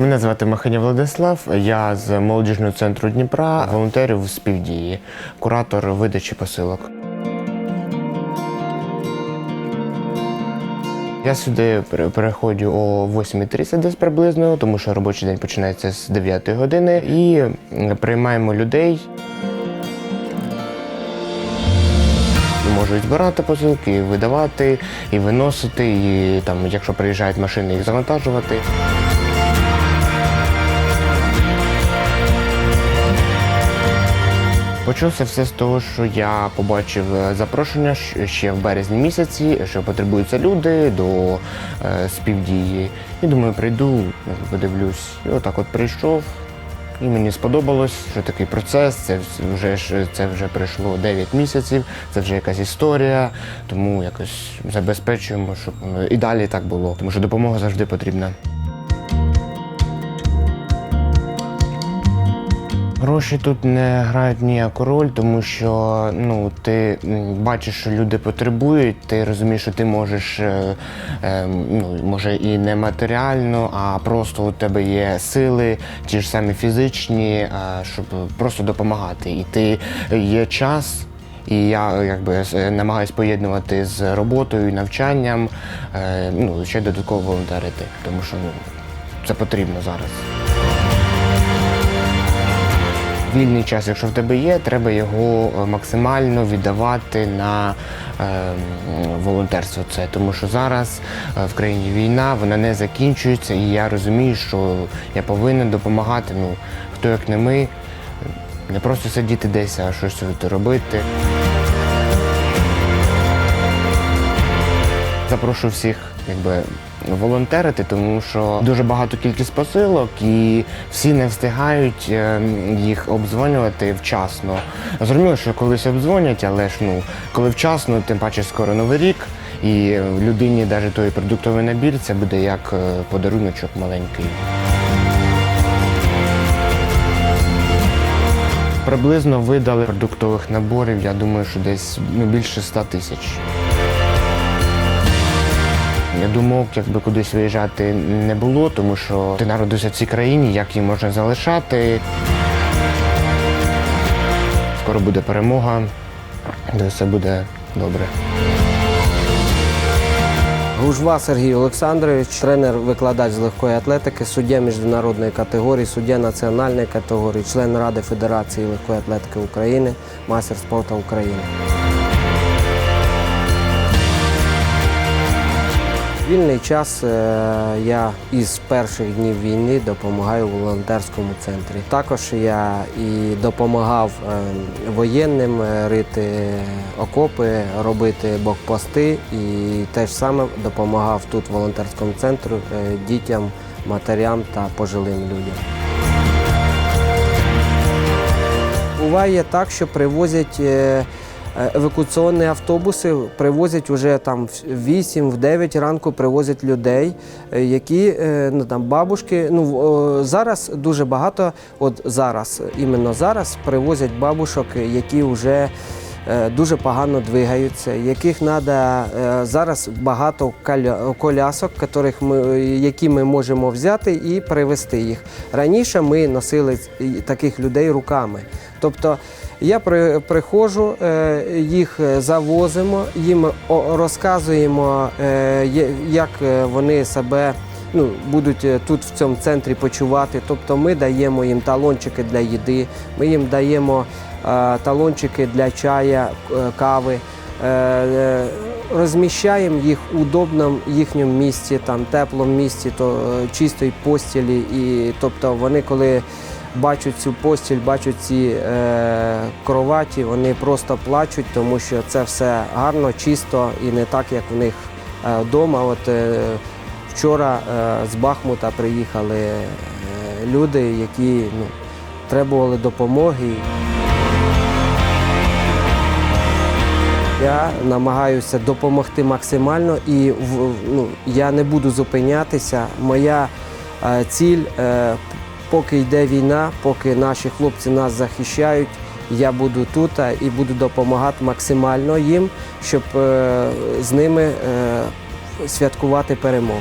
Мене звати Маханя Владислав. Я з молодіжного центру Дніпра, волонтерів з півдії, куратор видачі посилок. Я сюди пере- переходжу о 8.30 десь приблизно, тому що робочий день починається з 9 години. І приймаємо людей. Можуть збирати посилки, і видавати, і виносити, і там, якщо приїжджають машини, їх завантажувати. Почалося все з того, що я побачив е, запрошення ще в березні місяці, що потребуються люди до е, співдії. І думаю, прийду, подивлюсь. І отак от прийшов. І мені сподобалось, що такий процес. Це вже це вже пройшло 9 місяців, це вже якась історія. Тому якось забезпечуємо, щоб і далі так було. Тому що допомога завжди потрібна. Гроші тут не грають ніяку роль, тому що ну, ти бачиш, що люди потребують, ти розумієш, що ти можеш, е, е, ну, може і не матеріально, а просто у тебе є сили, ті ж самі фізичні, е, щоб просто допомагати. І ти є час. І я якби с- намагаюсь поєднувати з роботою і навчанням, е, ну, ще додатково волонтерити, тому що ну, це потрібно зараз. Вільний час, якщо в тебе є, треба його е, максимально віддавати на е, волонтерство. Це тому, що зараз е, в країні війна, вона не закінчується, і я розумію, що я повинен допомагати. Ну хто як не ми, не просто сидіти десь, а щось робити. Запрошую всіх якби, волонтерити, тому що дуже багато кількість посилок і всі не встигають е, їх обдзвонювати вчасно. Зрозуміло, що колись обдзвонять, але ж ну, коли вчасно, тим паче скоро новий рік, і людині навіть той продуктовий набір це буде як е, подаруночок маленький. Приблизно видали продуктових наборів, я думаю, що десь ну, більше 100 тисяч. Я думав, якби кудись виїжджати не було, тому що ти народився в цій країні, як її можна залишати. Скоро буде перемога, де все буде добре. Гужва Сергій Олександрович, тренер-викладач з легкої атлетики, суддя міжнародної категорії, суддя національної категорії, член Ради Федерації легкої атлетики України, майстер спорту України. Вільний час е, я із перших днів війни допомагаю в волонтерському центрі. Також я і допомагав е, воєнним рити окопи, робити блокпости і теж саме допомагав тут волонтерському центрі е, дітям, матерям та пожилим людям. Буває так, що привозять евакуаційні автобуси, привозять вже там в 8 в 9 ранку привозять людей, е, які е, ну там бабушки. Ну зараз дуже багато, от зараз, іменно зараз привозять бабушок, які вже. Е, Дуже погано двигаються, яких треба зараз багато коля- колясок, які ми можемо взяти і привезти їх. Раніше ми носили таких людей руками. Тобто я при, приходжу, е, їх е, завозимо, їм розказуємо, як вони себе ну, будуть е, тут в цьому центрі почувати. Тобто ми даємо їм талончики для їди, ми їм даємо е, талончики для чая, е, кави. Е, е, Розміщаємо їх у удобному їхньому місці, там теплому місці, то чистої постілі. І тобто вони, коли бачать цю постіль, бачать ці е, кроваті, вони просто плачуть, тому що це все гарно, чисто і не так, як в них вдома. Е, вчора е, з Бахмута приїхали е, люди, які ну, требували допомоги. Я намагаюся допомогти максимально і в- ну, я не буду зупинятися. Моя е, ціль, поки йде війна, поки наші хлопці нас захищають, я буду тут і буду допомагати максимально їм, щоб з ними святкувати перемогу.